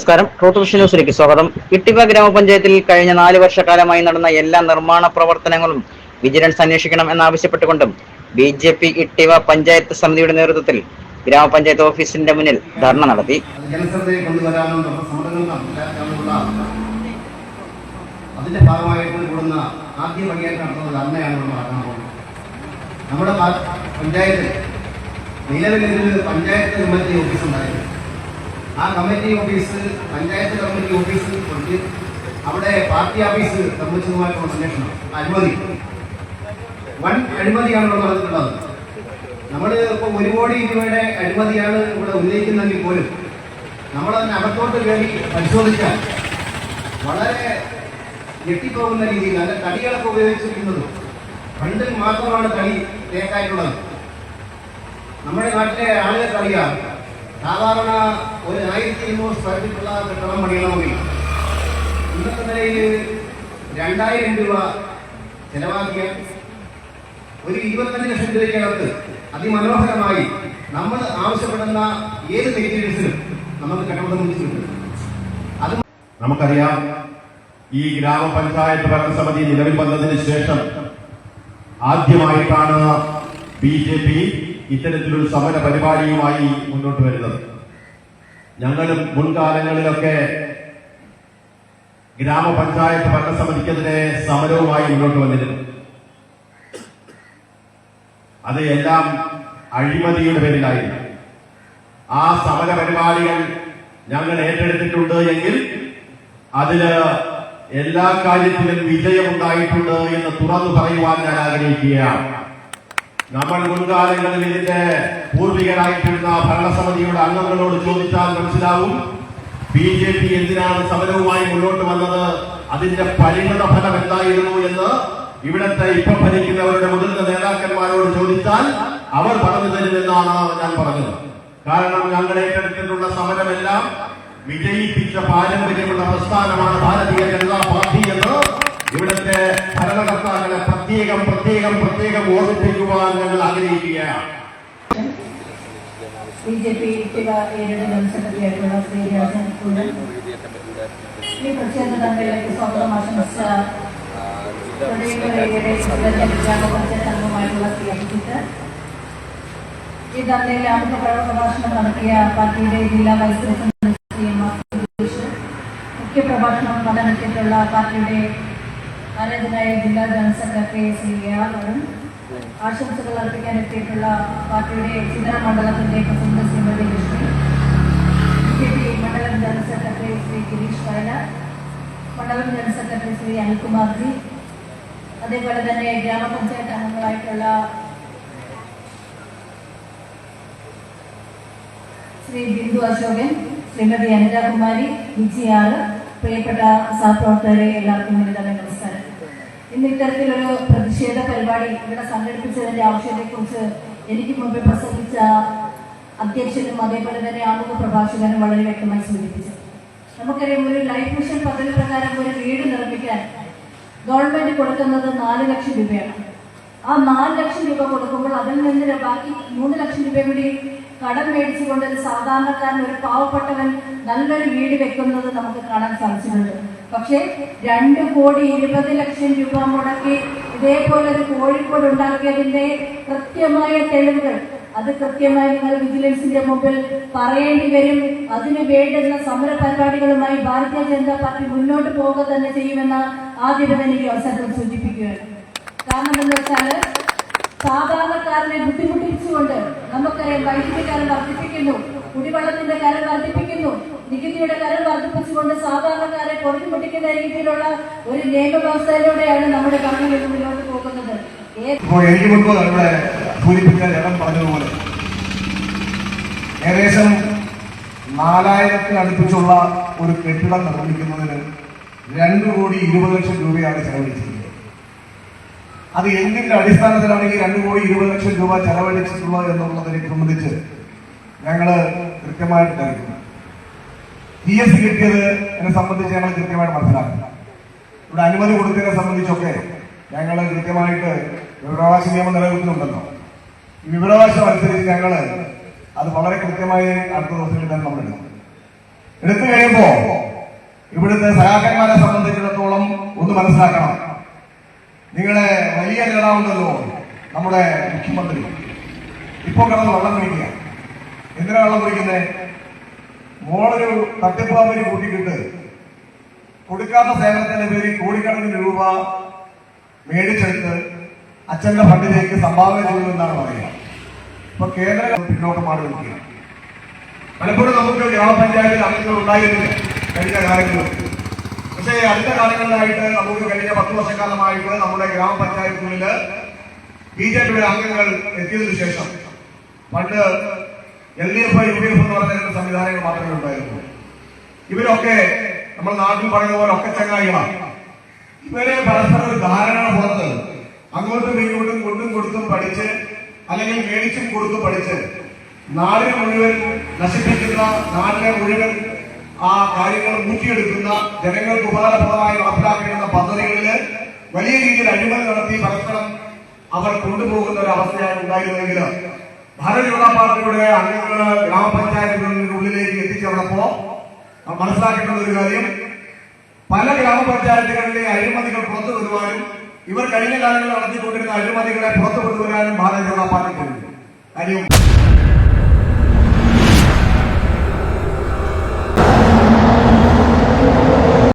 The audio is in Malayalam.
നമസ്കാരം. ട്രൂത്ത് ന്യൂസിലേക്ക് സ്വാഗതം. ഇട്ടിവ ഗ്രാമപഞ്ചായത്തിൽ കഴിഞ്ഞ നാല് വർഷക്കാലമായി നടന്ന എല്ലാ നിർമ്മാണ പ്രവർത്തനങ്ങളും വിജിലൻസ് അന്വേഷിക്കണം എന്നാവശ്യപ്പെട്ടുകൊണ്ടും B J P Ittiva panchayat സമിതിയുടെ നേതൃത്വത്തിൽ ഗ്രാമപഞ്ചായത്ത് ഓഫീസിന്റെ മുന്നിൽ ധർണ നടത്തി. അതിന്റെ ഭാഗമായിട്ട് കൂടുന്ന നടത്തുന്നത് ധർണയാണ് നമ്മൾ നടക്കാൻ പോകുന്നത്. നമ്മുടെ പഞ്ചായത്ത് ഓഫീസ് ഉണ്ടായിരുന്നു. ആ committee office panchayat committee office കൊണ്ട് അവിടെ പാർട്ടി ഓഫീസ് സംബന്ധിച്ചതുമായിട്ടുള്ള അന്വേഷണം അഴിമതി വൺ അഴിമതിയാണ് ഇവിടെ നടന്നിട്ടുള്ളത് നമ്മൾ ഇപ്പോൾ ഒരു കോടി രൂപയുടെ അഴിമതിയാണ് ഇവിടെ ഉന്നയിക്കുന്നതെങ്കിൽ പോലും നമ്മൾ അതിന് അകത്തോട്ട് കയറി പരിശോധിച്ചാൽ വളരെ ഞെട്ടിപ്പോകുന്ന രീതിയിൽ അല്ല തടികളൊക്കെ ഉപയോഗിച്ചിരിക്കുന്നത് പണ്ടിൽ മാത്രമാണ് തടി തേക്കായിട്ടുള്ളത് നമ്മുടെ നാട്ടിലെ ആളുകൾക്ക് അറിയാം സാധാരണ ഒരു ആയിരത്തി ഇരുന്നൂറ് സ്ക്വയർ ഫീറ്റുള്ള കെട്ടിടം പണിയണമെങ്കിൽ ഇന്നത്തെ നിലയിൽ രണ്ടായിരം രൂപ ചെലവാക്കിയ ഒരു ഇരുപത്തഞ്ച് ലക്ഷം രൂപയ്ക്കകത്ത് അതിമനോഹരമായി നമ്മൾ ആവശ്യപ്പെടുന്ന ഏത് മെറ്റീരിയൽസിനും നമുക്ക് കെട്ടിടം കിട്ടും. അത് നമുക്കറിയാം ഈ ഗ്രാമപഞ്ചായത്ത് ഭരണസമിതി നിലവിൽ വന്നതിന് ശേഷം ആദ്യമായിട്ടാണ് ബി ജെ പി ഇത്തരത്തിലൊരു സമര പരിപാടിയുമായി മുന്നോട്ട് വരുന്നത്. ഞങ്ങളും മുൻകാലങ്ങളിലൊക്കെ ഗ്രാമപഞ്ചായത്ത് ഭരണസമിതിക്കെതിരെ സമരവുമായി മുന്നോട്ട് വന്നിരുന്നു. അത് എല്ലാം അഴിമതിയുടെ പേരിലായിരുന്നു. ആ സമര പരിപാടികൾ ഞങ്ങൾ ഏറ്റെടുത്തിട്ടുണ്ട് എങ്കിൽ അതിൽ എല്ലാ കാര്യത്തിലും വിജയമുണ്ടായിട്ടുണ്ട് എന്ന് തുറന്നു പറയുവാൻ ഞാൻ ആഗ്രഹിക്കുകയാണ്. നമ്മൾ മുൻകാലങ്ങളിൽ ഇതിന്റെ പൂർവികരായിട്ടിരുന്ന ഭരണസമിതിയുടെ അംഗങ്ങളോട് ചോദിച്ചാൽ മനസ്സിലാവും. ബി ജെ പി എന്തിനാണ് സമരവുമായി മുന്നോട്ട് വന്നത്? അതിന്റെ പരിണിത ഫലം എന്തായിരുന്നു എന്ന് ഇവിടത്തെ ഇപ്പൊ ഭരിക്കുന്നവരുടെ മുതിർന്ന നേതാക്കന്മാരോട് ചോദിച്ചാൽ അവർ പറഞ്ഞു തരുമെന്നാണ് ഞാൻ പറഞ്ഞത്. കാരണം ഞങ്ങൾ ഏറ്റെടുത്തിട്ടുള്ള സമരമെല്ലാം വിജയിപ്പിച്ച പാരമ്പര്യമുള്ള പ്രസ്ഥാനമാണ് ഭാരതീയ ജനതാ പാർട്ടി എന്ന് ഇവിടുത്തെ ഭരണകർത്താക്കളെ പ്രത്യേകം പ്രത്യേകം പ്രത്യേകം ഓർമ്മിപ്പിക്കുവാൻ ഞങ്ങൾ ആഗ്രഹിക്കുകയാണ്. ബി ജെ പി ജനറൽ സെക്രട്ടറിയായിട്ടുള്ള ശ്രീ രാജൻ ഈ പ്രതിഷേധ ധർമ്മയിലേക്ക് സ്വാഗതം ആശംസിച്ച അംഗമായിട്ടുള്ള ശ്രീ അഭിജിത്ത് ഈ ധർമ്മയിൽ ആമുഖ പ്രഭാഷണം നടത്തിയ പാർട്ടിയുടെ ജില്ലാ വൈസ് പ്രസിഡന്റ് ശ്രീ മുഖ്യ പ്രഭാഷണം നടത്തിയിട്ടുള്ള പാർട്ടിയുടെ ആരാധനായ ജില്ലാ ജനറൽ സെക്രട്ടറി ശ്രീ എ ആശംസകൾ അർപ്പിക്കാൻ എത്തിയിട്ടുള്ള പാർട്ടിയുടെ ചിതറ മണ്ഡലത്തിന്റെ president Shrimati Lakshmi B J മണ്ഡലം ജനറൽ സെക്രട്ടറി ശ്രീ ഗിരീഷ് കയല മണ്ഡലം general secretary Shri Anilkumar G അതേപോലെ തന്നെ ഗ്രാമപഞ്ചായത്ത് അംഗങ്ങളായിട്ടുള്ള ശ്രീ ബിന്ദു അശോകൻ ശ്രീമതി അനിതാകുമാരി വിജി ആറ് പ്രിയപ്പെട്ട സഹപ്രവർത്തകരെ എല്ലാവർക്കും ഉന്നതമായ നമസ്കാരം ഇന്ന് ഇത്തരത്തിലൊരു പ്രതിഷേധ പരിപാടി ഇവിടെ സംഘടിപ്പിച്ചതിന്റെ ആവശ്യത്തെക്കുറിച്ച് എനിക്ക് മുമ്പ് പ്രസംഗിച്ച അധ്യക്ഷനും അതേപോലെ തന്നെ ആമുഖ പ്രഭാഷകനും വളരെ വ്യക്തമായി സൂചിപ്പിച്ചു. നമുക്കറിയാം ഒരു ലൈഫ് മിഷൻ പദ്ധതി പ്രകാരം ഒരു വീട് നിർമ്മിക്കാൻ ഗവൺമെന്റ് കൊടുക്കുന്നത് നാല് ലക്ഷം രൂപയാണ്. ആ നാല് ലക്ഷം രൂപ കൊടുക്കുമ്പോൾ അതിൽ നിന്ന് ബാക്കി മൂന്ന് ലക്ഷം രൂപ കൂടി കടം മേടിച്ചുകൊണ്ട് ഒരു സാധാരണക്കാരൻ ഒരു പാവപ്പെട്ടവൻ നല്ലൊരു വീട് വെക്കുന്നത് നമുക്ക് കാണാൻ സാധിച്ചിട്ടുണ്ട്. പക്ഷേ രണ്ട് കോടി ഇരുപത് ലക്ഷം രൂപ മുടക്കി ഇതേപോലെ ഒരു കോഴിക്കോട് ഉണ്ടാക്കിയതിന്റെ കൃത്യമായ തെളിവുകൾ അത് കൃത്യമായി നിങ്ങൾ വിജിലൻസിന്റെ മുമ്പിൽ പറയേണ്ടി വരും. അതിന് വേണ്ടുന്ന സമര പരിപാടികളുമായി ഭാരതീയ ജനതാ പാർട്ടി മുന്നോട്ട് പോവുക തന്നെ ചെയ്യുമെന്ന് ആദ്യം എനിക്ക് അവസരത്തിൽ സൂചിപ്പിക്കുകയാണ്. കാരണം എന്ന് വെച്ചാൽ സാധാരണക്കാരനെ ബുദ്ധിമുട്ടിച്ചുകൊണ്ട് നമുക്കറിയാം വൈദ്യുതി കാലം വർദ്ധിപ്പിക്കുന്നു കുടിവെള്ളത്തിന്റെ കാലം വർദ്ധിപ്പിക്കുന്നു നികുതിയുടെ കരൾ വർദ്ധിപ്പിച്ചുകൊണ്ട് സാധാരണക്കാരെ പൊറുതിമുട്ടിക്കുന്ന രീതിയിലുള്ള ഒരു നിയമവ്യവസ്ഥയിലൂടെയാണ് നമ്മുടെ ഗവൺമെന്റ് മുന്നോട്ട് പോകുന്നത്. ഏകദേശം നാലായിരത്തിനടുപ്പിച്ചുള്ള ഒരു കെട്ടിടം നിർമ്മിക്കുന്നതിന് രണ്ട് കോടി ഇരുപത് ലക്ഷം രൂപയാണ് ചെലവഴിച്ചിരിക്കുന്നത് അത് എന്തിന്റെ അടിസ്ഥാനത്തിലാണ് ഈ രണ്ട് കോടി ഇരുപത് ലക്ഷം രൂപ ചെലവഴിച്ചിട്ടുള്ളത് എന്നുള്ളതിനെ സംബന്ധിച്ച് ഞങ്ങൾ കൃത്യമായിട്ട് ധരിക്കുന്നു. പി എസ് സി കിട്ടിയത് എന്നെ സംബന്ധിച്ച് ഞങ്ങൾ കൃത്യമായിട്ട് മനസ്സിലാക്കുന്നു ഇവിടെ അനുമതി കൊടുത്തതിനെ സംബന്ധിച്ചൊക്കെ ഞങ്ങൾ കൃത്യമായിട്ട് വിവരാവകാശ നിയമം നിലനിൽക്കുന്നുണ്ടല്ലോ ഈ വിവരാവകാശം അനുസരിച്ച് ഞങ്ങൾ അത് വളരെ കൃത്യമായി അടുത്ത ദിവസങ്ങളിൽ തന്നെ നമ്മൾ എടുക്കും. എടുത്തു കഴിയുമ്പോൾ ഇവിടുത്തെ സഹാക്കന്മാരെ സംബന്ധിച്ചിടത്തോളം ഒന്ന് മനസ്സിലാക്കണം. നിങ്ങളെ വലിയ നേതാവുണ്ടല്ലോ നമ്മുടെ മുഖ്യമന്ത്രി. ഇപ്പോൾ കിടന്ന് വെള്ളം കുടിക്കുക. എന്തിനാ വെള്ളം കുടിക്കുന്നത് മോളൊരു തട്ടിപ്പാമ്പിന് കൂട്ടിക്കിട്ട് കൊടുക്കാത്ത സേവനത്തിന്റെ പേരിൽ കോടിക്കണക്കിന് രൂപ മേടിച്ചെടുത്ത് അച്ഛന്റെ ഫണ്ടിലേക്ക് സംഭാവന ചെയ്തു എന്നാണ് പറയുക. ഇപ്പൊ കേന്ദ്ര പിന്നോട്ട് മാറി നിൽക്കുക പലപ്പോഴും നമുക്ക് ഗ്രാമപഞ്ചായത്തിൽ അംഗങ്ങൾ ഉണ്ടായിരുന്നില്ല കഴിഞ്ഞ കാലങ്ങളിൽ. പക്ഷേ അടുത്ത കാലങ്ങളിലായിട്ട് നമുക്ക് കഴിഞ്ഞ പത്ത് വർഷക്കാലമായിട്ട് നമ്മുടെ ഗ്രാമപഞ്ചായത്തുകളിൽ ബി ജെ പിയുടെ അംഗങ്ങൾ എത്തിയതിനു ശേഷം പണ്ട് L D F U D F എന്ന് പറഞ്ഞ രണ്ട് സംവിധാനങ്ങൾ മാത്രമേ ഉണ്ടായിരുന്നുള്ളൂ. ഇവരൊക്കെ നമ്മൾ നാട്ടിൽ പറയുന്ന പോലെ ഒക്കെ ചങ്ങായികളാണ് ഇവരെ പരസ്പരം ഒരു ധാരണ പുറത്ത്. അങ്ങോട്ടും ഇങ്ങോട്ടും കൊണ്ടും കൊടുത്തും പഠിച്ച് അല്ലെങ്കിൽ മേടിച്ചും കൊടുത്തും പഠിച്ച് നാടിനെ മുഴുവൻ നശിപ്പിക്കുന്ന നാടിനെ മുഴുവൻ ആ കാര്യങ്ങൾ മുറ്റിയെടുക്കുന്ന ജനങ്ങൾക്ക് ഉപകാരപ്രദമായി നടപ്പിലാക്കേണ്ട പദ്ധതികളിൽ വലിയ രീതിയിൽ അഴിമതി നടത്തി പരസ്പരം അവർ കൊണ്ടുപോകുന്ന ഒരു അവസ്ഥയാണ് ഉണ്ടായിരുന്നെങ്കിൽ ഭാരതീയ ജനതാ പാർട്ടിയുടെ അംഗങ്ങൾ ഗ്രാമപഞ്ചായത്തുകളുടെ ഉള്ളിലേക്ക് എത്തിച്ചേർന്നപ്പോ ഒരു കാര്യം. പല ഗ്രാമപഞ്ചായത്തുകളിലെ അഴിമതികൾ പുറത്തു വരുവാനും ഇവർ കഴിഞ്ഞ കാലങ്ങളിൽ നടത്തിക്കൊണ്ടിരുന്ന അഴിമതികളെ പുറത്തു കൊണ്ടുവരാനും ഭാരതീയ ജനതാ പാർട്ടി കഴിഞ്ഞു. കാര്യം